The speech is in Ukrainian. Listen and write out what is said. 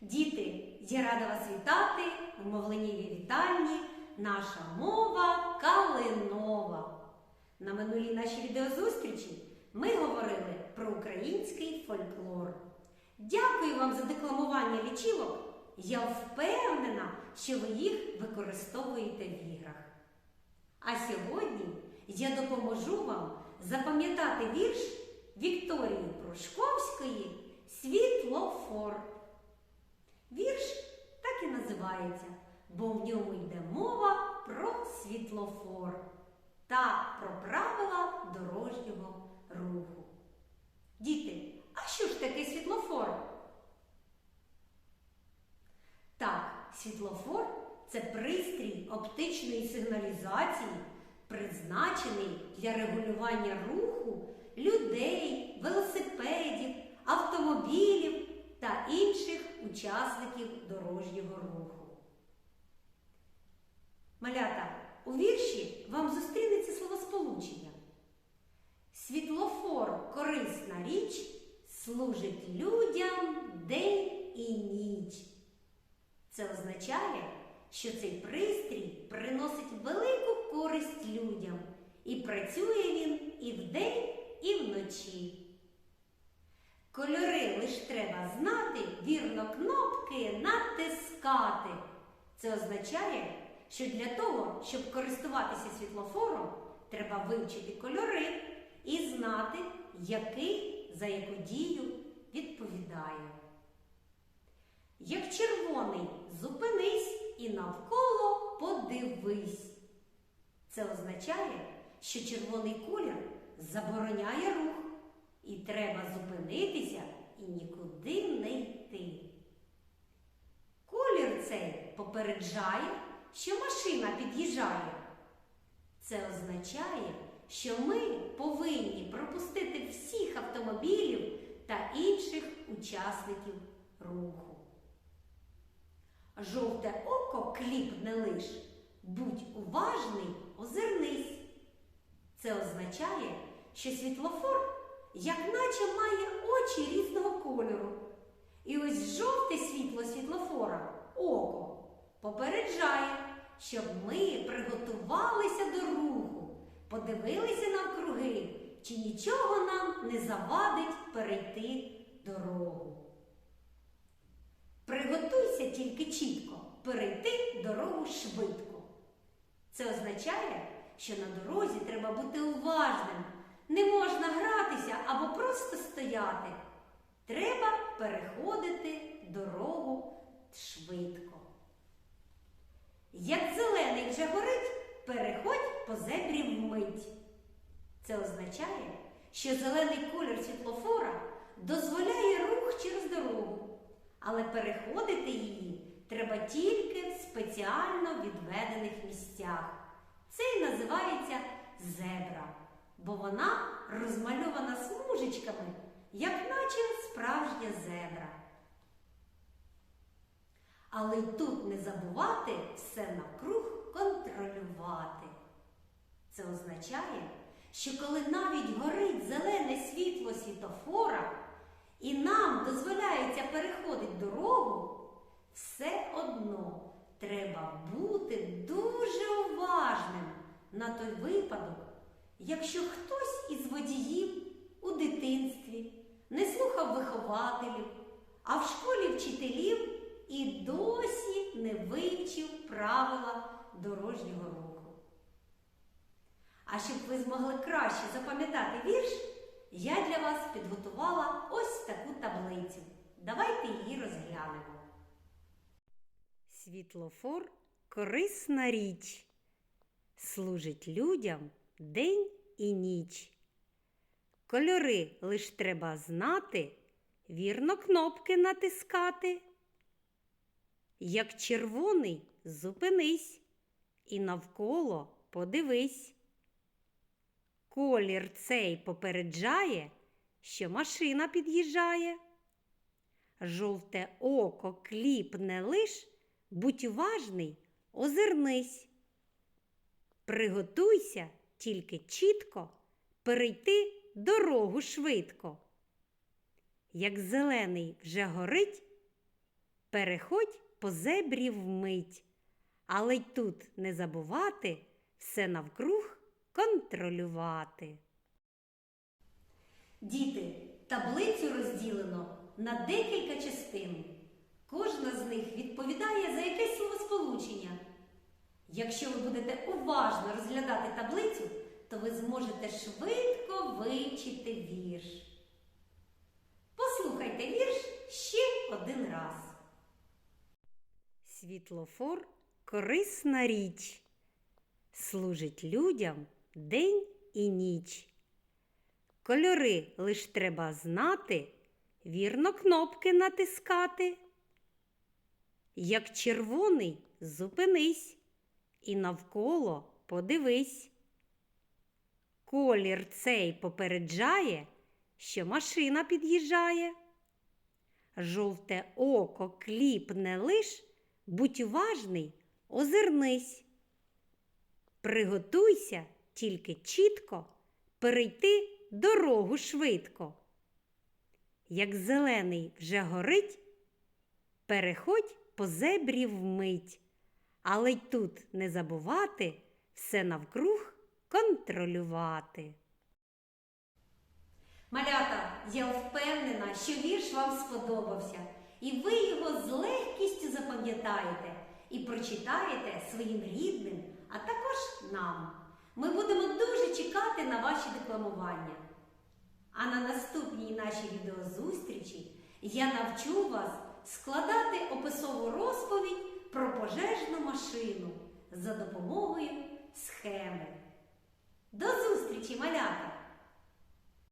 Діти, я рада вас вітати в мовленнєвій вітальні. Наша мова калинова. На минулій нашій відеозустрічі ми говорили про український фольклор. Дякую вам за декламування лічівок. Я впевнена, що ви їх використовуєте в іграх. А сьогодні я допоможу вам запам'ятати вірш Вікторії Прошковської Світлофор. Вірш так і називається, бо в ньому йде мова про світлофор та про правила дорожнього руху. Діти, а що ж таке світлофор? Так, світлофор це пристрій оптичної сигналізації, призначений для регулювання руху людей, велосипедів, автомобілів та інших учасників дорожнього руху. Малята, у вірші вам зустрінеться словосполучення. Світлофор корисна річ, служить людям день і ніч. Це означає, що цей пристрій приносить велику користь людям і працює він і вдень, і вночі. Кольори лиш треба знати, вірно кнопки натискати. Це означає, що для того, щоб користуватися світлофором, треба вивчити кольори і знати, який за яку дію відповідає. Як червоний, зупинись і навколо подивись. Це означає, що червоний колір забороняє рух, і треба зупинитися і нікуди не йти. Колір цей попереджає, що машина під'їжджає. Це означає, що ми повинні пропустити всіх автомобілів та інших учасників руху. Жовте око кліпне лиш, будь уважний, озирнись. Це означає, що світлофор, як наче має очі різного кольору. І ось жовте світло світлофора, око, попереджає, щоб ми приготувалися до руху, подивилися навкруги, чи нічого нам не завадить перейти дорогу. Приготуйся тільки чітко перейти дорогу швидко. Це означає, що на дорозі треба бути уважним. Не можна гратися або просто стояти. Треба переходити дорогу швидко. Як зелений вже горить, переходь по зебрі вмить. Це означає, що зелений колір світлофора дозволяє рух через дорогу, але переходити її треба тільки в спеціально відведених місцях. Це і називається зебра, бо вона розмальована смужечками, як наче справжня зебра. Але й тут не забувати все навкруг контролювати. Це означає, що коли навіть горить зелене світло світофора і нам дозволяється переходити дорогу, все одно треба бути дуже уважним на той випадок, якщо хтось із водіїв у дитинстві не слухав вихователів, а в школі вчителів і досі не вивчив правила дорожнього руху. А щоб ви змогли краще запам'ятати вірш, я для вас підготувала ось таку таблицю. Давайте її розглянемо. Світлофор корисна річ, служить людям день і ніч. Кольори лиш треба знати, вірно кнопки натискати. Як червоний, зупинись і навколо подивись. Колір цей попереджає, що машина під'їжджає. Жовте око кліпне лиш, будь уважний, озирнись. Приготуйся тільки чітко перейти дорогу швидко. Як зелений вже горить, переходь по зебрі вмить, але й тут не забувати все навкруг контролювати. Діти, таблицю розділено на декілька частин. Кожна з них відповідає за якесь словосполучення. Якщо ви будете уважно розглядати таблицю, то ви зможете швидко вивчити вірш. Послухайте вірш ще один раз. Світлофор корисна річ. Служить людям день і ніч. Кольори лиш треба знати, вірно кнопки натискати. Як червоний, зупинись і навколо подивись. Колір цей попереджає, що машина під'їжджає. Жовте око кліпне лиш, будь уважний, озирнись. Приготуйся тільки чітко перейти дорогу швидко. Як зелений вже горить, переходь по зебрі вмить, але й тут не забувати все навкруг контролювати. Малята, я впевнена, що вірш вам сподобався, і ви його з легкістю запам'ятаєте і прочитаєте своїм рідним, а також нам. Ми будемо дуже чекати на ваші декламування. А на наступній нашій відеозустрічі я навчу вас складати описову розповідь про пожежну машину за допомогою схеми. До зустрічі, малята!